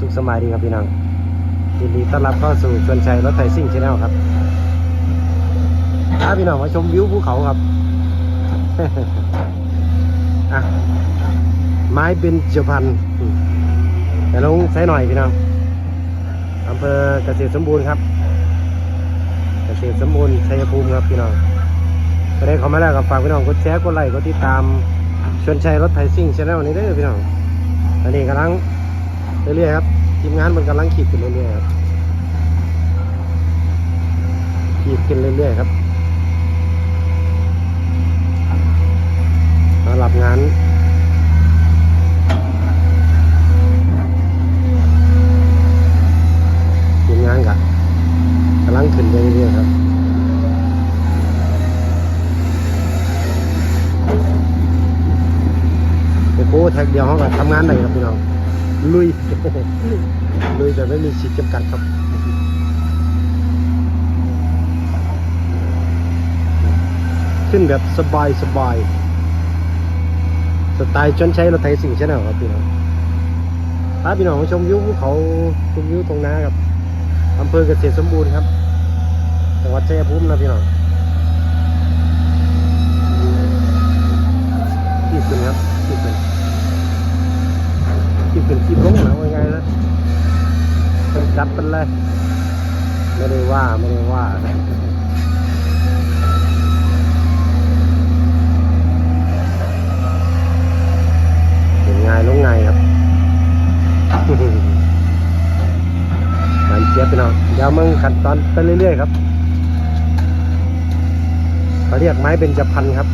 สุขสบายดีครับพี่น้องยินดีต้อนรับเข้าสู่ชวนชัยรถไฟซิ่งชาแนลครับพาพี่น้องมาชมวิวภูเขาครับอะไม้เป็นเจียวพันแต่ลงใส่หน่อยพี่น้องอำเภอเกษตรสมบูรณ์ครับเกษตรสมบูรณ์ชัยภูมิครับพี่น้องก็ได้เข้ามาแล้วกับฝากพี่น้องกดแชร์กดไลค์กดติดตามชวนชัยรถไฟซิ่งชาแนลนี้เด้อพี่น้องอันนี้กำลัง เรื่อยๆครับทีมงานมันกำลังขีดขึ้นเรื่อยๆครับขีดขึ้นเรื่อยๆครับมารับงานทีมงานกะกำลังขึ้นไปเรื่อยๆครับไปโค้แท็กเดียวเขาก็ทำงานได้ครับพี่น้อง ลุยลุยแต่ไม่มีขีดจำกัดครับขึ้นแบบสบายสบายสไตล์จนใช้รถไถสิ่งใช่ไหมครับพี่น้องพาพี่น้องมาชมวิวภูเขาชมวิวตรงน้าครับอำเภอเกษตรสมบูรณ์ครับจังหวัดชัยภูมินะพี่น้องที่ขึ้นครับที่ขึ้นคิด เป็นคิดลงหนะว่าไงนะเป็นจัดเป็นเลย ไม่ได้ว่าไม่ได้ว่าเป็นไงลงไงครับมันเจี๊ยบไปหน่อยเดี๋ยวมึงขั้นตอนไปเรื่อยๆครับเขาเรียกไม้เป็นจพันครับ